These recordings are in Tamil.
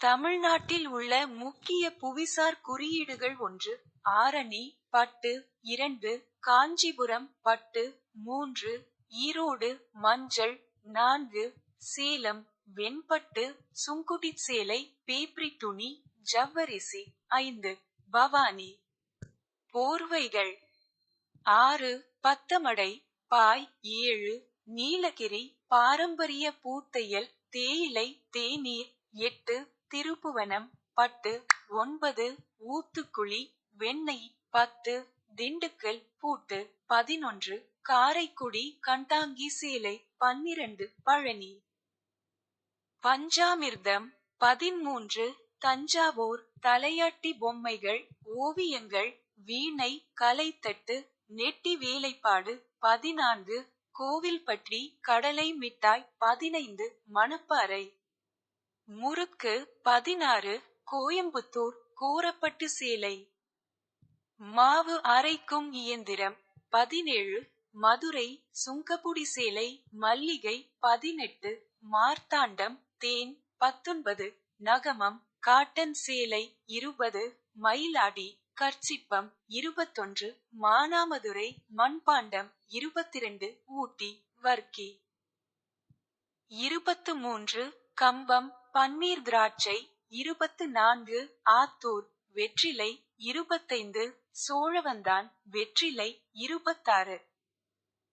தமிழ்நாட்டில் உள்ள முக்கிய புவிசார் குறியீடுகள் ஒன்று ஆரணி பட்டு இரண்டு காஞ்சிபுரம் பட்டு மூன்று ஈரோடு மஞ்சள் நான்கு சேலம் வெண்பட்டு சுங்குடி சேலை பேப்ரி துணி ஜவ்வரிசி ஐந்து பவானி. போர்வைகள் ஆறு பத்தமடை பாய் ஏழு நீலகிரி பாரம்பரிய பூத்தையல் தேயிலை தேநீர் எட்டு திருப்புவனம் பட்டு ஒன்பது ஊத்துக்குழி வெண்ணெய் பத்து திண்டுக்கல் பூட்டு பதினொன்று காரைக்குடி கண்டாங்கி சேலை பன்னிரண்டு பழனி. பஞ்சாமிர்தம் பதிமூன்று தஞ்சாவூர் தலையாட்டி பொம்மைகள் ஓவியங்கள் வீணை கலைத்தட்டு நெட்டி வேலைப்பாடு பதினான்கு கோவில்பட்டி கடலை மிட்டாய் பதினைந்து மணப்பாறை. முறுக்கு பதினாறு கோயம்புத்தூர் கூறப்பட்டு சேலை. மாவு அரைக்கும் இயந்திரம் பதினேழு மதுரை சுங்கபுடி சேலை மல்லிகை பதினெட்டு மார்த்தாண்டம் தேன் பத்தொன்பது நகமம் காட்டன் சேலை இருபது மயிலாடி கர்ச்சிப்பம் இருபத்தொன்று மானாமதுரை மண்பாண்டம் இருபத்திரண்டு ஊட்டி வர்க்கி இருபத்து மூன்று கம்பம் பன்னீர் திராட்சை இருபத்து நான்கு ஆத்தூர் வெற்றிலை இருபத்தைந்து சோழவந்தான் வெற்றிலை இருபத்தாறு.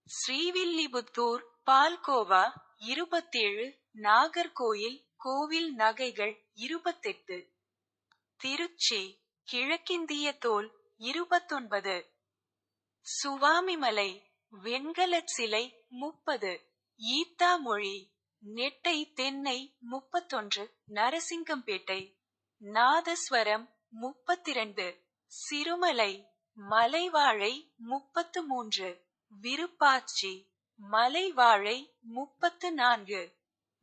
ஸ்ரீவில்லிபுத்தூர் பால்கோவா இருபத்தேழு நாகர்கோயில் கோவில் நகைகள் இருபத்தெட்டு. திருச்சி கிழக்கிந்திய தோல் இருபத்தொன்பது. சுவாமிமலை வெண்கலச் சிலை முப்பது. ஈத்தாமொழி நெட்டை தென்னை முப்பத்தொன்று நரசிங்கம்பேட்டை நாதஸ்வரம் முப்பத்திரண்டு சிறுமலை மலைவாழை முப்பத்து மூன்று விருப்பாச்சி மலைவாழை முப்பத்து நான்கு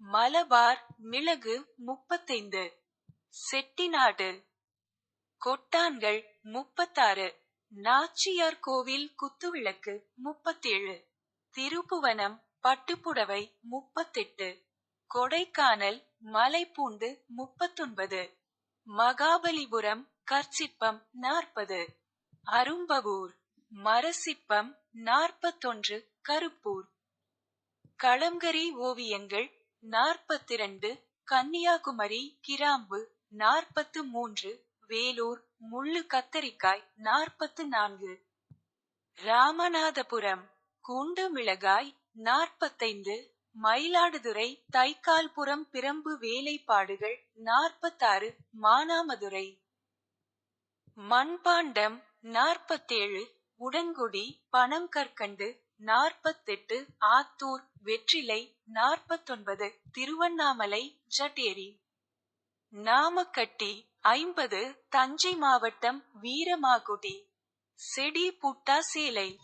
மலபார் மிளகு முப்பத்தைந்து செட்டிநாடு கொட்டான்கள் முப்பத்தாறு நாச்சியார் கோவில் குத்துவிளக்கு முப்பத்தேழு திருப்புவனம் பட்டுப்புடவை முப்பத்தெட்டு கொடைக்கானல் மலைப்பூண்டு முப்பத்தொன்பது மகாபலிபுரம் கற்சிப்பம் நாற்பது அரும்பவூர் மரசிற்பம் நாற்பத்தொன்று கருப்பூர். களம்கரி ஓவியங்கள் நாற்பத்திரண்டு கன்னியாகுமரி கிராம்பு நாற்பத்து மூன்று வேலூர் முள்ளு கத்தரிக்காய் நாற்பத்து நான்கு. ராமநாதபுரம் குண்டு மிளகாய் நாற்பத்தைந்து மயிலாடுதுறை தைக்கால்புரம் பிரம்பு வேலைப்பாடுகள் நாற்பத்தாறு மானாமதுரை. மண்பாண்டம் நாற்பத்தேழு உடன்குடி பணம் கற்கண்டு நாற்பத்தெட்டு ஆத்தூர் வெற்றிலை நாற்பத்தொன்பது திருவண்ணாமலை ஜட்டேரி. நாமக்கட்டி ஐம்பது தஞ்சை மாவட்டம் வீரமாகுடி. செடி புட்டா சேலை